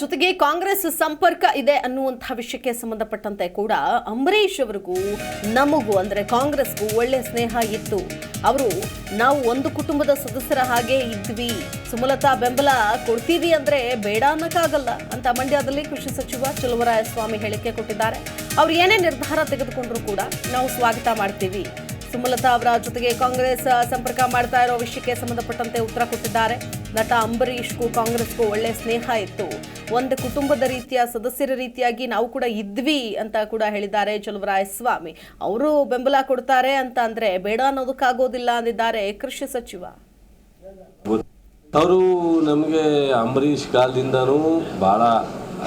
ಜೊತೆಗೆ ಕಾಂಗ್ರೆಸ್ ಸಂಪರ್ಕ ಇದೆ ಅನ್ನುವಂತಹ ವಿಷಯಕ್ಕೆ ಸಂಬಂಧಪಟ್ಟಂತೆ ಕೂಡ ಅಂಬರೀಷ್ ಅವರಿಗೂ ನಮಗೂ ಅಂದ್ರೆ ಕಾಂಗ್ರೆಸ್ಗೂ ಒಳ್ಳೆ ಸ್ನೇಹ ಇತ್ತು. ಅವರು, ನಾವು ಒಂದು ಕುಟುಂಬದ ಸದಸ್ಯರ ಹಾಗೆ ಇದ್ವಿ. ಸುಮಲತಾ ಬೆಂಬಲ ಕೊಡ್ತೀವಿ ಅಂದ್ರೆ ಬೇಡ ಅನ್ನಕ್ಕಾಗಲ್ಲ ಅಂತ ಮಂಡ್ಯದಲ್ಲಿ ಕೃಷಿ ಸಚಿವ ಚಲುವರಾಯಸ್ವಾಮಿ ಹೇಳಿಕೆ ಕೊಟ್ಟಿದ್ದಾರೆ. ಅವ್ರು ಏನೇ ನಿರ್ಧಾರ ತೆಗೆದುಕೊಂಡ್ರು ಕೂಡ ನಾವು ಸ್ವಾಗತ ಮಾಡ್ತೀವಿ. ಸುಮಲತಾ ಅವರ ಜೊತೆಗೆ ಕಾಂಗ್ರೆಸ್ ಸಂಪರ್ಕ ಮಾಡ್ತಾ ಇರೋ ವಿಷಯಕ್ಕೆ ಸಂಬಂಧಪಟ್ಟಂತೆ ಉತ್ತರ ಕೊಟ್ಟಿದ್ದಾರೆ. ನಟ ಅಂಬರೀಶ್ಗೂ ಕಾಂಗ್ರೆಸ್ಗೂ ಒಳ್ಳೆ ಸ್ನೇಹ ಇತ್ತು. ಒಂದು ಕುಟುಂಬದ ರೀತಿಯ, ಸದಸ್ಯರ ರೀತಿಯಾಗಿ ನಾವು ಕೂಡ ಇದ್ವಿ ಅಂತ ಕೂಡ ಹೇಳಿದ್ದಾರೆ ಚಲುವರಾಯಸ್ವಾಮಿ ಅವರು ಬೆಂಬಲ ಕೊಡ್ತಾರೆ ಅಂತ ಅಂದ್ರೆ ಬೇಡ ಅನ್ನೋದಕ್ಕಾಗೋದಿಲ್ಲ ಅಂದಿದ್ದಾರೆ ಕೃಷಿ ಸಚಿವ. ಅವರು ನಮಗೆ ಅಂಬರೀಶ್ ಕಾಲದಿಂದನೂ ಭಾಳ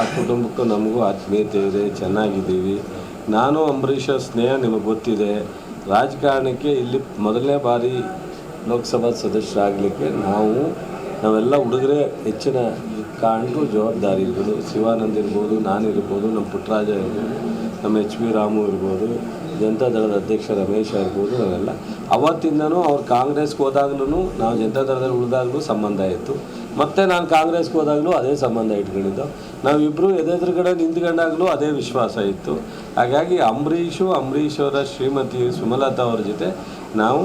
ಆ ಕುಟುಂಬಕ್ಕೂ ನಮಗೂ ಆತ್ಮೀಯತೆ ಇದೆ, ಚೆನ್ನಾಗಿದ್ದೀವಿ. ನಾನು ಅಂಬರೀಷ ಸ್ನೇಹ ನಿಮಗೆ ಗೊತ್ತಿದೆ. ರಾಜಕಾರಣಕ್ಕೆ ಇಲ್ಲಿ ಮೊದಲನೇ ಬಾರಿ ಲೋಕಸಭಾ ಸದಸ್ಯರಾಗಲಿಕ್ಕೆ ನಾವು, ನಾವೆಲ್ಲ ಹುಡುಗರೇ ಹೆಚ್ಚಿನ ಕಾಣಬು ಜವಾಬ್ದಾರಿ ಇರ್ಬೋದು. ಶಿವಾನಂದ್ ಇರ್ಬೋದು ನಾನಿರ್ಬೋದು ನಮ್ಮ ಪುಟ್ಟರಾಜ ಇರ್ಬೋದು, ನಮ್ಮ ಎಚ್ ಪಿ ರಾಮು ಇರ್ಬೋದು ಜನತಾದಳದ ಅಧ್ಯಕ್ಷ ರಮೇಶ ಇರ್ಬೋದು, ನಾವೆಲ್ಲ. ಅವತ್ತಿಂದನೂ ಅವ್ರು ಕಾಂಗ್ರೆಸ್ಗೆ ಹೋದಾಗ್ಲೂ ನಾವು ಜನತಾ ದಳದಲ್ಲಿ ಉಳಿದಾಗಲೂ ಸಂಬಂಧ ಇತ್ತು. ಮತ್ತು ನಾನು ಕಾಂಗ್ರೆಸ್ಗೆ ಹೋದಾಗಲೂ ಅದೇ ಸಂಬಂಧ ಇಟ್ಕೊಂಡಿದ್ದು. ನಾವಿಬ್ಬರು ಎದೆದುರುಗಡೆ ನಿಂತ್ಕೊಂಡಾಗಲೂ ಅದೇ ವಿಶ್ವಾಸ ಇತ್ತು. ಹಾಗಾಗಿ ಅಂಬರೀಷು ಅಂಬರೀಷ್ ಅವರ ಶ್ರೀಮತಿ ಸುಮಲತಾ ಅವ್ರ ಜೊತೆ ನಾವು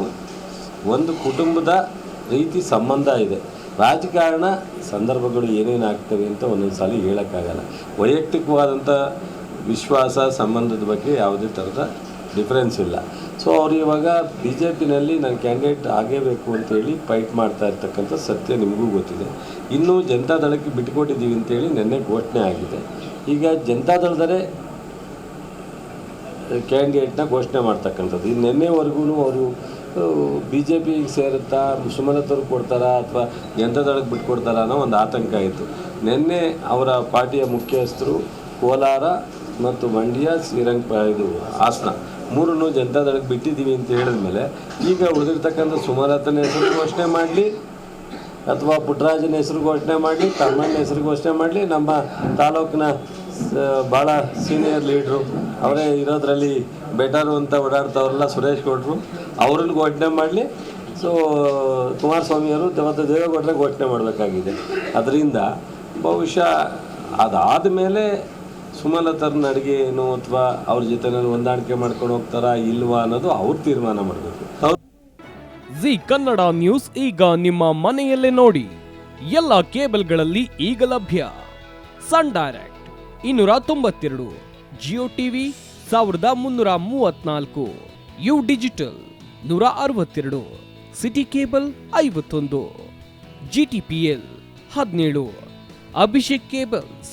ಒಂದು ಕುಟುಂಬದ ರೀತಿ ಸಂಬಂಧ ಇದೆ. ರಾಜಕಾರಣ ಸಂದರ್ಭಗಳು ಏನೇನು ಆಗ್ತವೆ ಅಂತ ಒಂದೊಂದು ಸಲ ಹೇಳೋಕ್ಕಾಗಲ್ಲ. ವೈಯಕ್ತಿಕವಾದಂಥ ವಿಶ್ವಾಸ, ಸಂಬಂಧದ ಬಗ್ಗೆ ಯಾವುದೇ ಥರದ ಡಿಫ್ರೆನ್ಸ್ ಇಲ್ಲ. ಸೊ ಅವ್ರು ಇವಾಗ ಬಿ ಜೆ ಪಿನಲ್ಲಿ ನಾನು ಕ್ಯಾಂಡಿಡೇಟ್ ಆಗೇಬೇಕು ಅಂತೇಳಿ ಫೈಟ್ ಮಾಡ್ತಾ ಇರ್ತಕ್ಕಂಥ ಸತ್ಯ ನಿಮಗೂ ಗೊತ್ತಿದೆ. ಇನ್ನೂ ಜನತಾದಳಕ್ಕೆ ಬಿಟ್ಕೊಟ್ಟಿದ್ದೀವಿ ಅಂತೇಳಿ ನಿನ್ನೆ ಘೋಷಣೆ ಆಗಿದೆ. ಈಗ ಜನತಾದಳದರೇ ಕ್ಯಾಂಡಿಡೇಟ್ನ ಘೋಷಣೆ ಮಾಡ್ತಕ್ಕಂಥದ್ದು. ಈ ನಿನ್ನೆವರೆಗೂ ಅವರು ಬಿ ಜೆ ಪಿಗೆ ಸೇರುತ್ತಾ ಸುಮಲತವ್ರಿಗೆ ಕೊಡ್ತಾರಾ ಅಥವಾ ಜನತಾದಳಕ್ಕೆ ಬಿಟ್ಕೊಡ್ತಾರಾ ಅನ್ನೋ ಒಂದು ಆತಂಕ ಇತ್ತು. ನಿನ್ನೆ ಅವರ ಪಾರ್ಟಿಯ ಮುಖ್ಯಸ್ಥರು ಕೋಲಾರ ಮತ್ತು ಮಂಡ್ಯ, ಶ್ರೀರಂಗ, ಇದು ಹಾಸನ ಮೂರನ್ನು ಜನತಾದಳಕ್ಕೆ ಬಿಟ್ಟಿದ್ದೀವಿ ಅಂತ ಹೇಳಿದ ಮೇಲೆ ಈಗ ಉಳಿದಿರ್ತಕ್ಕಂಥ ಸುಮಲತನ ಹೆಸರು ಘೋಷಣೆ ಮಾಡಲಿ, ಅಥವಾ ಪುಟ್ಟರಾಜನ ಹೆಸರು ಘೋಷಣೆ ಮಾಡಲಿ ತಮ್ಮನ ಹೆಸರು ಘೋಷಣೆ ಮಾಡಲಿ, ನಮ್ಮ ತಾಲೂಕಿನ ಭಾಳ ಸೀನಿಯರ್ ಲೀಡ್ರು, ಅವರೇ ಇರೋದ್ರಲ್ಲಿ ಬೆಟರು ಅಂತ ಓಡಾಡ್ತಾವ್ರಲ್ಲ ಸುರೇಶ್ ಗೌಡ್ರು, ಅವ್ರನ್ನ ಘೋಷಣೆ ಮಾಡಲಿ. ಸೊ ಕುಮಾರಸ್ವಾಮಿಯವರು ಮತ್ತು ದೇವೇಗೌಡರೇ ಘೋಷಣೆ ಮಾಡಬೇಕಾಗಿದೆ. ಅದರಿಂದ ಬಹುಶಃ ಅದಾದ ಮೇಲೆ ಸುಮಲತರ ಅಡುಗೆ ಏನು ಅಥವಾ ಅವ್ರ ಜೊತೆ ಹೊಂದಾಣಿಕೆ ಮಾಡ್ಕೊಂಡು ಹೋಗ್ತಾರಾ ಇಲ್ವಾ ಅನ್ನೋದು ಅವ್ರು ತೀರ್ಮಾನ ಮಾಡಬೇಕು. ಜಿ ಕನ್ನಡ ನ್ಯೂಸ್ ಈಗ ನಿಮ್ಮ ಮನೆಯಲ್ಲೇ ನೋಡಿ. ಎಲ್ಲ ಕೇಬಲ್ಗಳಲ್ಲಿ ಈಗ ಲಭ್ಯ. ಸನ್ ಡೈರೆಕ್ಟ್ ಇನ್ನೂರ ತೊಂಬತ್ತೆರಡು, ಜಿಯೋ ಟಿವಿ ಸಾವಿರದ ಮುನ್ನೂರ ಮೂವತ್ನಾಲ್ಕು, ಯು ಡಿಜಿಟಲ್ ನೂರ ಅರವತ್ತೆರಡು, ಸಿಟಿ ಕೇಬಲ್ ಐವತ್ತೊಂದು, ಜಿ ಟಿ ಪಿ ಎಲ್ ಹದಿನೇಳು, ಅಭಿಷೇಕ್ ಕೇಬಲ್ಸ್